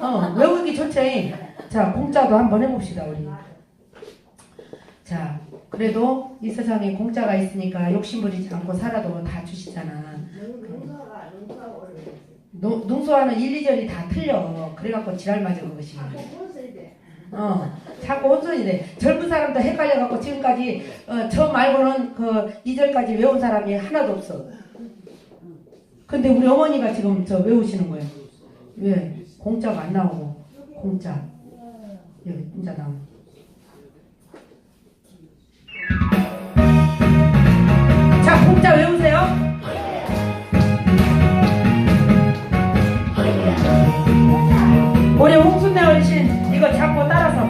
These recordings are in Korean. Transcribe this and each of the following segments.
어, 외우기 좋지. 자, 공짜도 한번 해봅시다, 우리. 자, 그래도 이 세상에 공짜가 있으니까 욕심부리지 않고 살아도 다 주시잖아. 농- 농소하는 1, 2절이 다 틀려. 그래갖고 지랄 맞은 것이. 어, 자꾸 혼선이 돼. 젊은 사람도 헷갈려갖고 지금까지 어, 저 말고는 그 2절까지 외운 사람이 하나도 없어. 근데 우리 어머니가 지금 저 외우시는 거예요. 왜? 공짜가 안 나오고 공짜 여기 공짜 나오고. 자, 공짜 외우세요. 우리 홍순내 어르신 이거 잡고 따라서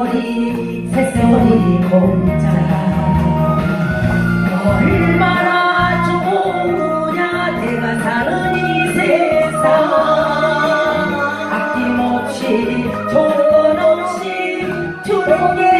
바람 소리 새소리 공짜 얼마나 좋으냐 내가 사는 이 세상. 아낌없이 조건 없이 게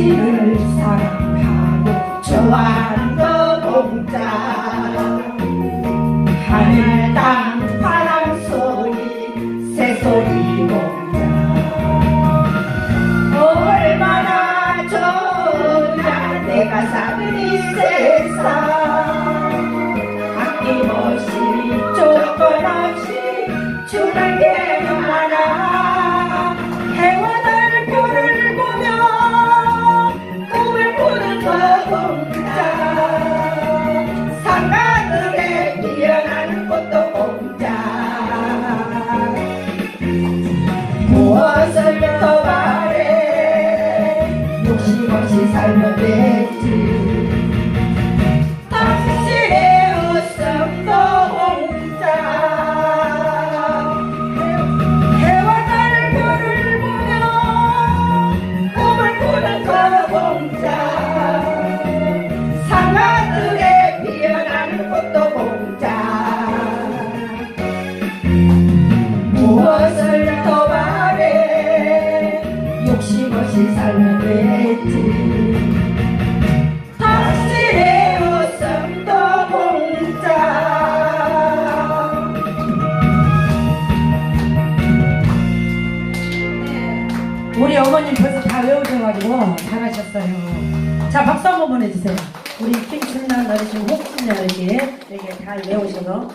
당신을 사랑하고 좋아하는 거 공짜 무엇을 더 바래? 욕심 없이 살면 되지 다 외우셔가지고 잘하셨어요. 자 박수 한번 보내주세요. 우리 김순란 어르신, 홍순래 어르신 이렇게 잘 외우셔서